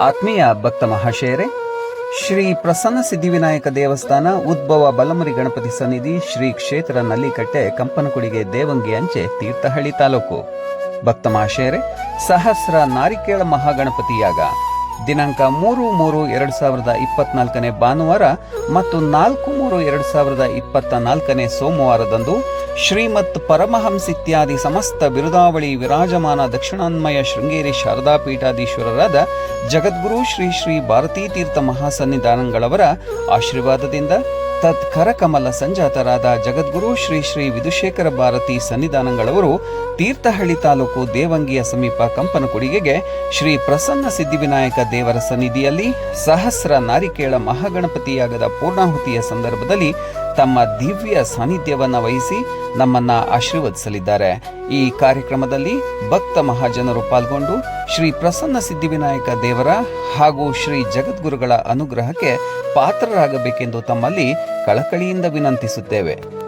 ಆತ್ಮೀಯ ಭಕ್ತ ಮಹಾಶಯರೇ, ಶ್ರೀ ಪ್ರಸನ್ನ ಸಿದ್ಧಿವಿನಾಯಕ ದೇವಸ್ಥಾನ ಉದ್ಭವ ಬಲಮರಿ ಗಣಪತಿ ಸನ್ನಿಧಿ ಶ್ರೀ ಕ್ಷೇತ್ರ ನಲ್ಲಿಕಟ್ಟೆ ಕಂಪನಕುಡಿಗೆ ದೇವಂಗಿ ಅಂಚೆ ತೀರ್ಥಹಳ್ಳಿ ತಾಲೂಕು. ಭಕ್ತ ಮಹಾಶಯರೇ, ಸಹಸ್ರ ನಾರಿಕೇಳ ಮಹಾಗಣಪತಿಯಾಗ ದಿನಾಂಕ ಮೂರು ಮೂರು ಎರಡು ಸಾವಿರದ ಇಪ್ಪತ್ನಾಲ್ಕನೇ ಭಾನುವಾರ ಮತ್ತು ನಾಲ್ಕು ಮೂರು ಎರಡು ಸಾವಿರದ ಇಪ್ಪತ್ತ ನಾಲ್ಕನೇ ಸೋಮವಾರದಂದು ಶ್ರೀಮತ್ ಪರಮಹಂಸ ಇತ್ಯಾದಿ ಸಮಸ್ತ ಬಿರುದಾವಳಿ ವಿರಾಜಮಾನ ದಕ್ಷಿಣಾನ್ಮಯ ಶೃಂಗೇರಿ ಶಾರದಾ ಪೀಠಾಧೀಶ್ವರರಾದ ಜಗದ್ಗುರು ಶ್ರೀ ಶ್ರೀ ಭಾರತೀ ತೀರ್ಥ ಮಹಾಸನ್ನಿಧಾನಗಳವರ ಆಶೀರ್ವಾದದಿಂದ ತತ್ ಕರಕಮಲ ಸಂಜಾತರಾದ ಜಗದ್ಗುರು ಶ್ರೀ ಶ್ರೀ ವಿಧುಶೇಖರ ಭಾರತಿ ಸನ್ನಿಧಾನಗಳವರು ತೀರ್ಥಹಳ್ಳಿ ತಾಲೂಕು ದೇವಂಗಿಯ ಸಮೀಪ ಕಂಪನಕುಡಿಗೆಗೆ ಶ್ರೀ ಪ್ರಸನ್ನ ಸಿದ್ಧಿವಿನಾಯಕ ದೇವರ ಸನ್ನಿಧಿಯಲ್ಲಿ ಸಹಸ್ರ ನಾರಿಕೇಳ ಮಹಾಗಣಪತಿಯಾಗದ ಪೂರ್ಣಾಹುತಿಯ ಸಂದರ್ಭದಲ್ಲಿ ತಮ್ಮ ದಿವ್ಯ ಸಾನ್ನಿಧ್ಯವನ್ನು ವಹಿಸಿ ನಮ್ಮನ್ನ ಆಶೀರ್ವದಿಸಲಿದ್ದಾರೆ. ಈ ಕಾರ್ಯಕ್ರಮದಲ್ಲಿ ಭಕ್ತ ಮಹಾಜನರು ಪಾಲ್ಗೊಂಡು ಶ್ರೀ ಪ್ರಸನ್ನ ಸಿದ್ಧಿವಿನಾಯಕ ದೇವರ ಹಾಗೂ ಶ್ರೀ ಜಗದ್ಗುರುಗಳ ಅನುಗ್ರಹಕ್ಕೆ ಪಾತ್ರರಾಗಬೇಕೆಂದು ತಮ್ಮಲ್ಲಿ ಕಳಕಳಿಯಿಂದ ವಿನಂತಿಸುತ್ತೇವೆ.